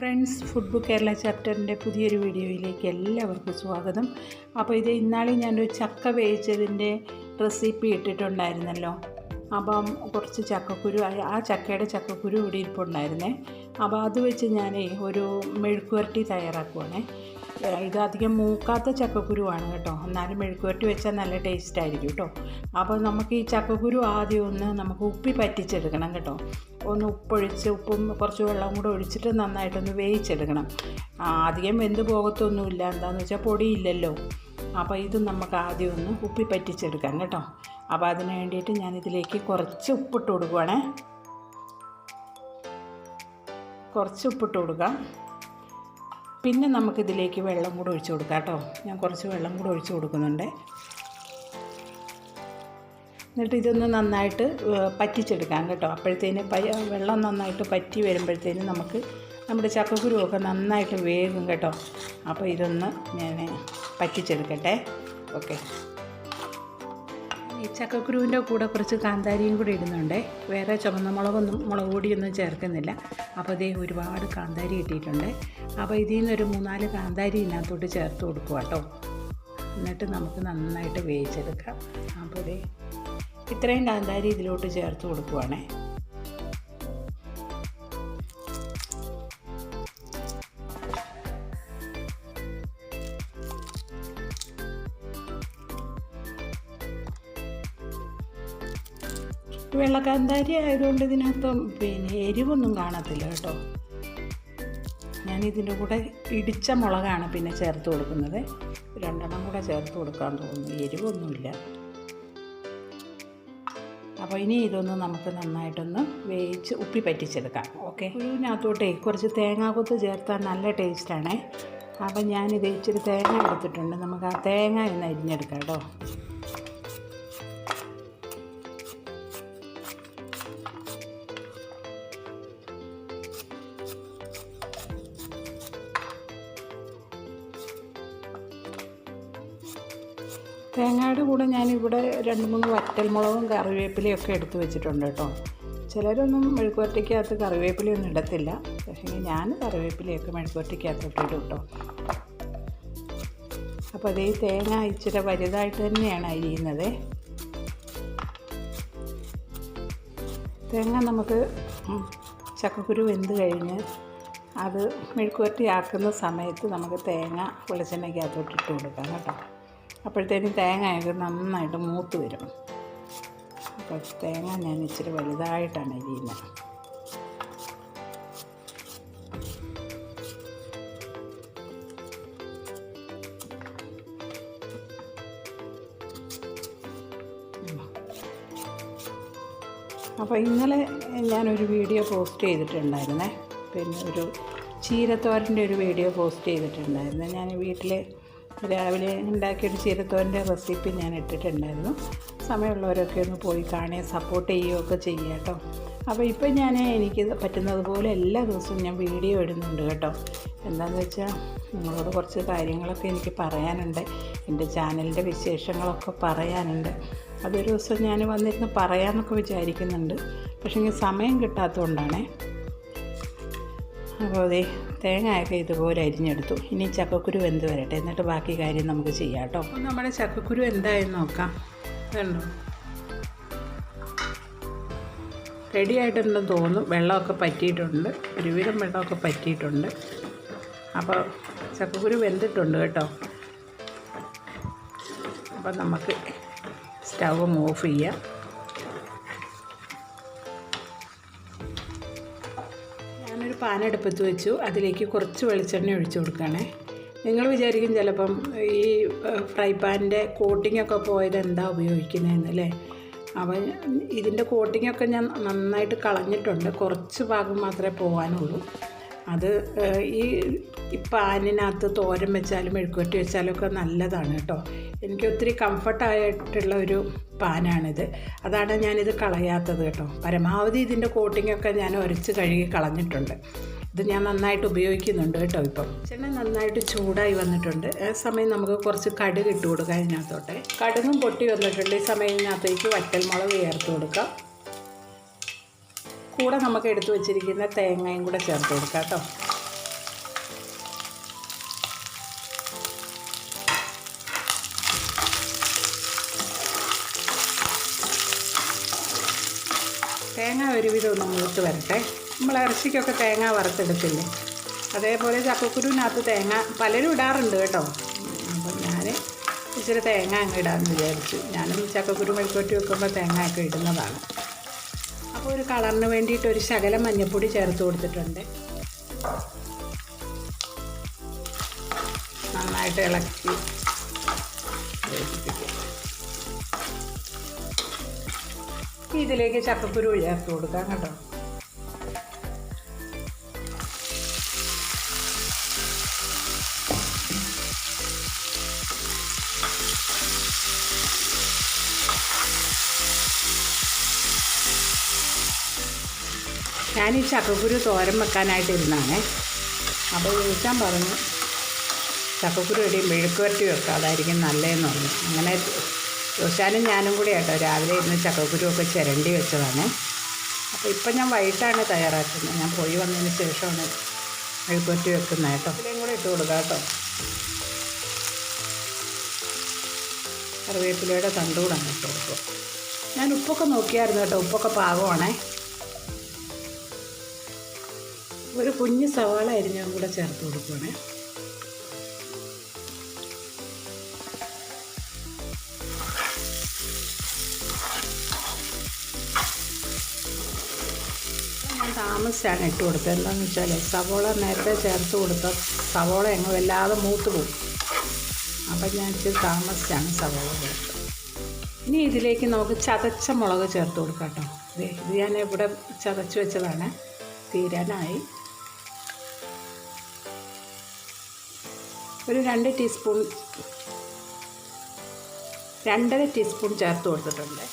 Friends food book Kerala ചാപ്റ്ററിന്റെ പുതിയൊരു വീഡിയോയിലേക്ക് എല്ലാവർക്കും സ്വാഗതം. അപ്പോൾ ഇത് ഇന്നാളെ ഞാനൊരു ചക്ക വേവിച്ചതിന്റെ റെസിപ്പി ഇട്ടിട്ടുണ്ടായിരുന്നല്ലോ. അപ്പം കുറച്ച് ചക്കക്കുരു ആ- ചക്കയുടെ ചക്കക്കുരു ഇവിടെ ഇരിപ്പുണ്ടായിരുന്നേ. അപ്പോൾ അത് വെച്ച് ഞാൻ ഒരു മെഴുക്കുവരട്ടി തയ്യാറാക്കുവാണേ. ഏഹ് ഇത് അധികം മൂക്കാത്ത ചക്കക്കുരുവാണ് കേട്ടോ. എന്നാലും മെഴുക്കുവരട്ടി വെച്ചാൽ നല്ല ടേസ്റ്റ് ആയിരിക്കും കേട്ടോ. അപ്പോൾ നമുക്ക് ഈ ചക്കക്കുരു ആദ്യം ഒന്ന് നമുക്ക് ഉപ്പി പറ്റിച്ചെടുക്കണം കേട്ടോ. ഒന്ന് ഉപ്പൊഴിച്ച് ഉപ്പും കുറച്ച് വെള്ളം കൂടെ ഒഴിച്ചിട്ട് നന്നായിട്ടൊന്ന് വേവിച്ചെടുക്കണം. അധികം വെന്ത് പോകത്തൊന്നുമില്ല. എന്താണെന്ന് വെച്ചാൽ പൊടിയില്ലല്ലോ. അപ്പോൾ ഇത് നമുക്ക് ആദ്യം ഒന്ന് ഉപ്പി പറ്റിച്ചെടുക്കാം കേട്ടോ. അപ്പോൾ അതിന് വേണ്ടിയിട്ട് ഞാനിതിലേക്ക് കുറച്ച് ഉപ്പിട്ട് കൊടുക്കുവാണേ. കുറച്ച് ഉപ്പിട്ട് കൊടുക്കാം. പിന്നെ നമുക്കിതിലേക്ക് വെള്ളം കൂടെ ഒഴിച്ച് കൊടുക്കാം കേട്ടോ. ഞാൻ കുറച്ച് വെള്ളം കൂടെ ഒഴിച്ച് കൊടുക്കുന്നുണ്ട്. എന്നിട്ട് ഇതൊന്ന് നന്നായിട്ട് പറ്റിച്ചെടുക്കാം കേട്ടോ. അപ്പോഴത്തേന് വെള്ളം നന്നായിട്ട് പറ്റി വരുമ്പോഴത്തേന് നമുക്ക് നമ്മുടെ ചക്കക്കുരുവൊക്കെ നന്നായിട്ട് വേകും കേട്ടോ. അപ്പോൾ ഇതൊന്ന് ഞാൻ പറ്റിച്ചെടുക്കട്ടെ. ഓക്കെ. ഈ ചക്കക്കുരുവിന്റെ കൂടെ കുറച്ച് കാന്താരിയും കൂടി ഇടുന്നുണ്ട്. വേറെ ചുവന്ന മുളകൊന്നും മുളക് പൊടിയൊന്നും ചേർക്കുന്നില്ല. അപ്പോൾ ഇതേ ഒരുപാട് കാന്താരി ഇട്ടിട്ടുണ്ട് അപ്പോൾ ഇതിൽ നിന്നൊരു മൂന്നാൽ കാന്താരി ഇതിനകത്തോട്ട് ചേർത്ത് കൊടുക്കുക കേട്ടോ. എന്നിട്ട് നമുക്ക് നന്നായിട്ട് വേവിച്ചെടുക്കാം. അപ്പോൾ ഇതേ ഇത്രയും കാന്താരി ഇതിലോട്ട് ചേർത്ത് കൊടുക്കുവാണേ. വെള്ളക്കാന്താരി ആയതുകൊണ്ട് ഇതിനകത്ത് പിന്നെ എരിവൊന്നും കാണത്തില്ല കേട്ടോ. ഞാൻ ഇതിന്റെ കൂടെ ഇടിച്ച മുളകാണ് പിന്നെ ചേർത്ത് കൊടുക്കുന്നത്. രണ്ടെണ്ണം കൂടെ ചേർത്ത് കൊടുക്കാൻ തോന്നുന്നു. എരിവൊന്നുമില്ല. അപ്പോൾ ഇനി ഇതൊന്ന് നമുക്ക് നന്നായിട്ടൊന്ന് വേവിച്ച് ഉപ്പി പറ്റിച്ചെടുക്കാം. ഓക്കെ? ഇതിനകത്തോട്ടേ കുറച്ച് തേങ്ങാക്കൊത്ത് ചേർത്താൽ നല്ല ടേസ്റ്റാണേ. അപ്പം ഞാനിത് ഇച്ചിരി തേങ്ങ എടുത്തിട്ടുണ്ട്. നമുക്ക് ആ തേങ്ങ ഇന്ന് അരിഞ്ഞെടുക്കാം കേട്ടോ. തേങ്ങയുടെ കൂടെ ഞാനിവിടെ രണ്ട് മൂന്ന് വറ്റൽമുളകും കറിവേപ്പിലയും ഒക്കെ എടുത്ത് വെച്ചിട്ടുണ്ട് കേട്ടോ. ചിലരൊന്നും മെഴുക്കുവരട്ടിക്കകത്ത് കറിവേപ്പിലയൊന്നും ഇടത്തില്ല. പക്ഷേ ഞാൻ കറിവേപ്പിലയൊക്കെ മെഴുക്കുവരട്ടിക്കകത്തോട്ട് ഇടും കേട്ടോ. അപ്പോൾ അതേ തേങ്ങ ഇച്ചിരി വലുതായിട്ട് തന്നെയാണ് അരിയുന്നത്. തേങ്ങ നമുക്ക് ചക്കക്കുരു വെന്ത് കഴിഞ്ഞ് അത് മെഴുക്കുവരട്ടി ആക്കുന്ന സമയത്ത് നമുക്ക് തേങ്ങ വെളിച്ചെണ്ണയ്ക്കകത്തോട്ട് ഇട്ട് കൊടുക്കാം കേട്ടോ. അപ്പോഴത്തേനും തേങ്ങയൊക്കെ നന്നായിട്ട് മൂത്ത് വരും. അപ്പോൾ തേങ്ങ ഞാൻ ഇച്ചിരി വലുതായിട്ടാണ് അരിയുന്നത്. അപ്പോൾ ഇന്നലെ ഞാനൊരു വീഡിയോ പോസ്റ്റ് ചെയ്തിട്ടുണ്ടായിരുന്നേ. പിന്നെ ഒരു ചീരത്തോരന്റെ ഒരു വീഡിയോ പോസ്റ്റ് ചെയ്തിട്ടുണ്ടായിരുന്നു. ഞാൻ വീട്ടിൽ രാവിലെ ഉണ്ടാക്കിയൊരു ചീരത്തോരന്റെ റെസിപ്പി ഞാൻ ഇട്ടിട്ടുണ്ടായിരുന്നു. സമയമുള്ളവരൊക്കെ ഒന്ന് പോയി കാണുകയും സപ്പോർട്ട് ചെയ്യുകയൊക്കെ ചെയ്യുക കേട്ടോ. അപ്പോൾ ഇപ്പം ഞാൻ എനിക്ക് പറ്റുന്നതുപോലെ എല്ലാ ദിവസവും ഞാൻ വീഡിയോ ഇടുന്നുണ്ട് കേട്ടോ. എന്താണെന്ന് വെച്ചാൽ നിങ്ങളോട് കുറച്ച് കാര്യങ്ങളൊക്കെ എനിക്ക് പറയാനുണ്ട്. എന്റെ ചാനലിന്റെ വിശേഷങ്ങളൊക്കെ പറയാനുണ്ട്. അതൊരു ദിവസം ഞാൻ വന്നിരുന്ന് പറയാമെന്നൊക്കെ വിചാരിക്കുന്നുണ്ട്. പക്ഷേ സമയം കിട്ടാത്തതുകൊണ്ടാണേ അപ്പോൾ അതെ തേങ്ങയൊക്കെ ഇതുപോലെ അരിഞ്ഞെടുത്തു. ഇനി ചക്കക്കുരു വെന്ത് വരട്ടെ. എന്നിട്ട് ബാക്കി കാര്യം നമുക്ക് ചെയ്യാം കേട്ടോ. അപ്പോൾ നമ്മുടെ ചക്കക്കുരു എന്തായെന്ന് നോക്കാം. വേണ്ടോ റെഡി ആയിട്ടുണ്ടെന്ന് തോന്നുന്നു. വെള്ളമൊക്കെ പറ്റിയിട്ടുണ്ട്. ഒരുവിധം വെള്ളമൊക്കെ പറ്റിയിട്ടുണ്ട്. അപ്പോൾ ചക്കക്കുരു വെന്തിട്ടുണ്ട് കേട്ടോ. അപ്പം നമുക്ക് സ്റ്റവ് ഓഫ് ചെയ്യാം. ഞാനൊരു പാനെടുപ്പത്ത് വെച്ചു. അതിലേക്ക് കുറച്ച് വെളിച്ചെണ്ണ ഒഴിച്ചു കൊടുക്കുകയാണേ. നിങ്ങൾ വിചാരിക്കും ചിലപ്പം ഈ ഫ്രൈ പാനിന്റെ കോട്ടിങ്ങൊക്കെ പോയത് എന്താ ഉപയോഗിക്കുന്നതെന്ന് അല്ലേ? അപ്പം ഇതിന്റെ കോട്ടിങ്ങൊക്കെ ഞാൻ നന്നായിട്ട് കളഞ്ഞിട്ടുണ്ട്. കുറച്ച് ഭാഗം മാത്രമേ പോകാനുള്ളൂ അത് ഈ പാനിനകത്ത് തോരൻ വെച്ചാലും മെഴുക്കുവരട്ടി വെച്ചാലും ഒക്കെ നല്ലതാണ് കേട്ടോ. എനിക്ക് ഒത്തിരി കംഫർട്ടായിട്ടുള്ള ഒരു പാനാണിത്. അതാണ് ഞാനിത് കളയാത്തത് കേട്ടോ. പരമാവധി ഇതിന്റെ കോട്ടിങ്ങൊക്കെ ഞാൻ ഉരച്ച് കഴുകി കളഞ്ഞിട്ടുണ്ട്. ഇത് ഞാൻ നന്നായിട്ട് ഉപയോഗിക്കുന്നുണ്ട് കേട്ടോ ഇപ്പം. ചെണ്ണ നന്നായിട്ട് ചൂടായി വന്നിട്ടുണ്ട്. ആ സമയം നമുക്ക് കുറച്ച് കടുക് ഇട്ട് കൊടുക്കാം ഇതിനകത്തോട്ടെ. കടുകും പൊട്ടി വന്നിട്ടുണ്ട്. ഈ സമയം ഇതിനകത്തേക്ക് വറ്റൽമുളക് ചേർത്ത് കൊടുക്കാം. കൂടെ നമുക്ക് എടുത്തു വച്ചിരിക്കുന്ന തേങ്ങയും കൂടെ ചേർത്ത് കൊടുക്കാം കേട്ടോ. തേങ്ങ ഒരുവിധം ഒന്ന് മൂത്ത് വരട്ടെ. നമ്മൾ ഇറച്ചിക്കൊക്കെ തേങ്ങ വറുത്തെടുക്കില്ലേ അതേപോലെ ചക്കക്കുരുവിനകത്ത് തേങ്ങ പലരും ഇടാറുണ്ട് കേട്ടോ. അപ്പം ഞാൻ ഇച്ചിരി തേങ്ങ അങ്ങ് ഇടാമെന്ന് വിചാരിച്ചു. ഞാനും ചക്കക്കുരു മെഴുക്കോട്ടി വെക്കുമ്പോൾ തേങ്ങ ഒക്കെ ഇടുന്നതാണ്. അപ്പോൾ ഒരു കളറിന് വേണ്ടിയിട്ട് ഒരു ശകലം മഞ്ഞൾപ്പൊടി ചേർത്ത് കൊടുത്തിട്ടുണ്ട്. നന്നായിട്ട് ഇളക്കി ഇതിലേക്ക് ചക്കക്കുരു ചേർത്ത് കൊടുക്കാം കേട്ടോ. ഞാൻ ഈ ചക്കക്കുരു തോരൻ വെക്കാനായിട്ട് ഇരുന്നാണ്. അപ്പോൾ ചോദിച്ചാൽ പറഞ്ഞു ചക്കക്കുരു ഇടിയും മെഴുക്കുവരട്ടി വെക്കുക അതായിരിക്കും നല്ലതെന്ന് പറഞ്ഞു. അങ്ങനെ ജോശാനും ഞാനും കൂടി കേട്ടോ രാവിലെ ഇരുന്ന് ചക്കക്കുരു ഒക്കെ ചിരണ്ടി വെച്ചതാണ്. അപ്പോൾ ഇപ്പം ഞാൻ വൈകിട്ടാണ് തയ്യാറാക്കുന്നത്. ഞാൻ പോയി വന്നതിന് ശേഷമാണ് അഴുക്കൊറ്റി വെക്കുന്നത് കേട്ടോ. ഇതിലേയും കൂടെ ഇട്ട് കൊടുക്കുക കേട്ടോ. കറിവേപ്പിലയുടെ തണ്ടുകൂടാണ് ഇട്ട് കൊടുക്കുക. ഞാൻ ഉപ്പൊക്കെ നോക്കിയായിരുന്നു കേട്ടോ. ഉപ്പൊക്കെ പാകമാണേ. ഒരു കുഞ്ഞ് സവാള അരിഞ്ഞും കൂടെ ചേർത്ത് കൊടുക്കുകയാണേ താമസിച്ചാണ് ഇട്ട് കൊടുത്തത്. എന്താണെന്ന് വെച്ചാൽ സവോള നേരത്തെ ചേർത്ത് കൊടുത്ത സവോള അങ്ങ് വല്ലാതെ മൂത്ത് പോകും. അപ്പം ഞാൻ ഇച്ചിരി താമസിച്ചാണ് സവോള ചേർത്തത്. ഇനി ഇതിലേക്ക് നമുക്ക് ചതച്ച മുളക് ചേർത്ത് കൊടുക്കാം കേട്ടോ. ഇത് ഞാൻ ഇവിടെ ചതച്ച് വെച്ചതാണ്. തീരാനായി. ഒരു രണ്ട് ടീസ്പൂൺ രണ്ടര ടീസ്പൂൺ ചേർത്ത് കൊടുത്തിട്ടുണ്ട്.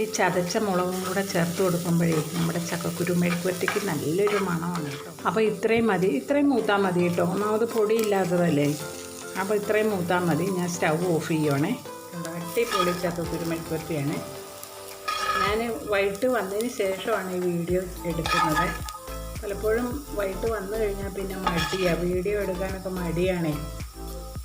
ഈ ചതച്ച മുളകും കൂടെ ചേർത്ത് കൊടുക്കുമ്പോഴേ നമ്മുടെ ചക്കക്കുരു മെഴുക്കുവരട്ടിക്ക് നല്ലൊരു മണമാണ് കേട്ടോ. അപ്പോൾ ഇത്രയും മതി. ഇത്രയും മൂത്താൽ മതി കേട്ടോ. ഒന്നാമത് പൊടിയില്ലാത്തതല്ലേ? അപ്പോൾ ഇത്രയും മൂത്താൽ മതി. ഞാൻ സ്റ്റൗ ഓഫ് ചെയ്യുവാണേ. അടിപൊളി ചക്കക്കുരു മെഴുക്കുവരട്ടിയാണ് ഞാൻ വൈകിട്ട് വന്നതിന് ശേഷമാണ് ഈ വീഡിയോ എടുക്കുന്നത്. പലപ്പോഴും വൈകിട്ട് വന്നു കഴിഞ്ഞാൽ പിന്നെ മടിയാണ് വീഡിയോ എടുക്കാനൊക്കെ മടിയാണേ.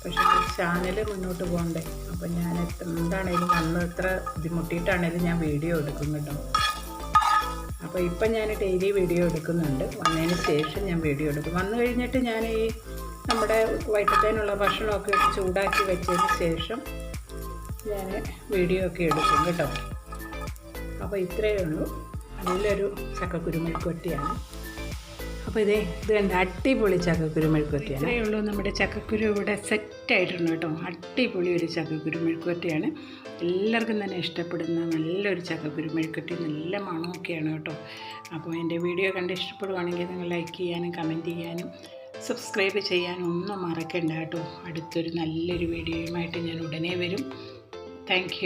പക്ഷേ ചാനൽ മുന്നോട്ട് പോകണ്ടേ? അപ്പം ഞാൻ എന്താണേലും വന്ന് എത്ര ബുദ്ധിമുട്ടിയിട്ടാണേലും ഞാൻ വീഡിയോ എടുക്കും കേട്ടോ. അപ്പോൾ ഇപ്പം ഞാൻ ഡെയിലി വീഡിയോ എടുക്കുന്നുണ്ട്. വന്നതിന് ശേഷം ഞാൻ വീഡിയോ എടുക്കും. വന്നു കഴിഞ്ഞിട്ട് ഞാൻ ഈ നമ്മുടെ വൈകിട്ടത്തേനുള്ള ഭക്ഷണമൊക്കെ ചൂടാക്കി വെച്ചതിന് ശേഷം ഞാൻ വീഡിയോ ഒക്കെ എടുക്കും കേട്ടോ. അപ്പോൾ ഇത്രയേ ഉള്ളൂ. നല്ലൊരു ചക്കക്കുരുമുളക് വട്ടിയാണ് അപ്പോൾ ഇതേ ഇത് കണ്ട അടിപൊളി ചക്കക്കുരു മെഴുക്കുവരട്ടിയാണ്. ഇത്രയേ ഉള്ളൂ നമ്മുടെ ചക്കക്കുരു ഇവിടെ സെറ്റായിട്ടുണ്ട് കേട്ടോ. അടിപൊളി ഒരു ചക്കക്കുരു മെഴുക്കുവരട്ടിയാണ്. എല്ലാവർക്കും തന്നെ ഇഷ്ടപ്പെടുന്ന നല്ലൊരു ചക്കക്കുരു മെഴുക്കുവരട്ടി നല്ല മണമൊക്കെയാണ് കേട്ടോ. അപ്പോൾ എന്റെ വീഡിയോ കണ്ട് ഇഷ്ടപ്പെടുവാണെങ്കിൽ നിങ്ങൾ ലൈക്ക് ചെയ്യാനും കമന്റ് ചെയ്യാനും സബ്സ്ക്രൈബ് ചെയ്യാനും ഒന്നും മറക്കണ്ട കേട്ടോ. അടുത്തൊരു നല്ലൊരു വീഡിയോയുമായിട്ട് ഞാൻ ഉടനെ വരും. താങ്ക്